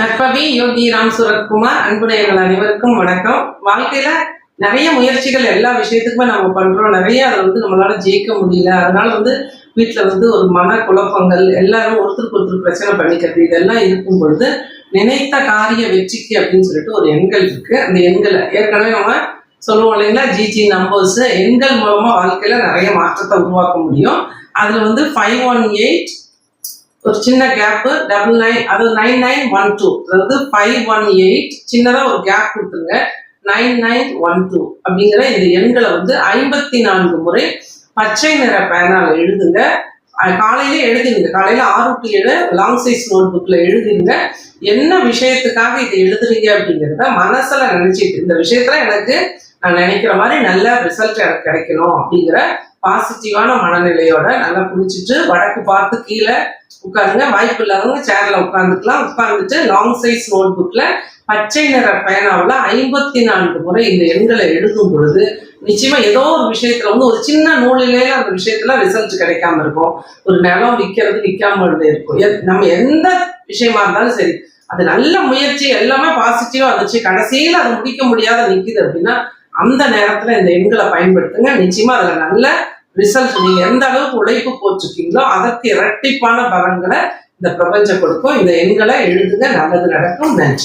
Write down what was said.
நட்பவி யோகி ராம் சுரத்குமார் அன்புடையங்கள் அனைவருக்கும் வணக்கம். வாழ்க்கையில நிறைய முயற்சிகள் எல்லா விஷயத்துக்குமே நம்ம பண்றோம். நிறைய அதை வந்து நம்மளால ஜெயிக்க முடியல. அதனால வந்து வீட்டில் வந்து ஒரு மன குழப்பங்கள் எல்லாரும் ஒருத்தருக்கு ஒருத்தர் பிரச்சனை பண்ணிக்கிறது இதெல்லாம் இருக்கும் பொழுது நினைத்த காரிய வெற்றிக்கு அப்படின்னு சொல்லிட்டு ஒரு எண்கள் இருக்கு. அந்த எண்களை ஏற்கனவே நம்ம சொல்லுவோம் இல்லைங்களா? ஜிஜி நம்பர்ஸ் எண்கள் மூலமா வாழ்க்கையில நிறைய மாற்றத்தை உருவாக்க முடியும். அதுல வந்து ஃபைவ் ஒன் எயிட் ஒரு சின்ன கேப்பு டபுள் நைன் அதாவது நைன் நைன் ஒன் டூ அதாவது ஃபைவ் ஒன் எயிட் சின்னதாக ஒரு கேப் கொடுத்துருங்க. நைன் நைன் ஒன் டூ அப்படிங்கிற இந்த எண்களை வந்து ஐம்பத்தி நான்கு முறை பச்சை நிற பேனால் எழுதுங்க. அஹ் காலையில எழுதிடுங்க. காலையில ஆறு டு ஏழு லாங் சைஸ் நோட் புக்ல எழுதிடுங்க. என்ன விஷயத்துக்காக இதை எழுதுறீங்க அப்படிங்கிறத மனசுல நினைச்சிட்டு இந்த விஷயத்துல எனக்கு நான் நினைக்கிற மாதிரி நல்ல ரிசல்ட் எனக்கு கிடைக்கணும் அப்படிங்கிற பாசிட்டிவான மனநிலையோட நல்லா குளிச்சுட்டு வடக்கு பார்த்து கீழே உட்காருங்க. வாய்ப்பு இல்லாதவங்க சேர்ல உட்காந்துக்கலாம் உட்காந்துட்டு லாங் சைஸ் நோட் புக்ல பச்சை நிற பேனாவில் ஐம்பத்தி நான்கு முறை இந்த எண்களை எழுதும் பொழுது நிச்சயமா ஏதோ ஒரு விஷயத்துல வந்து ஒரு சின்ன நூலிலே அந்த விஷயத்துல ரிசல்ட் கிடைக்காம இருக்கும். ஒரு நிலம் விற்கிறது விற்காம இருக்கும். நம்ம எந்த விஷயமா இருந்தாலும் சரி அது நல்ல முயற்சி எல்லாமே பாசிட்டிவா இருந்துச்சு கடைசியில் அதை முடிக்க முடியாத நிக்குது அப்படின்னா அந்த நேரத்துல இந்த எண்களை பயன்படுத்துங்க. நிச்சயமா அதுல நல்ல ரிசல்ட் நீங்க எந்த அளவுக்கு உழைப்பு போச்சுக்கீங்களோ அதற்கு இரட்டிப்பான பலன்களை இந்த பிரபஞ்சம் கொடுக்கும். இந்த எண்களை எழுதுங்க. நல்லது நடக்கும். நன்றி.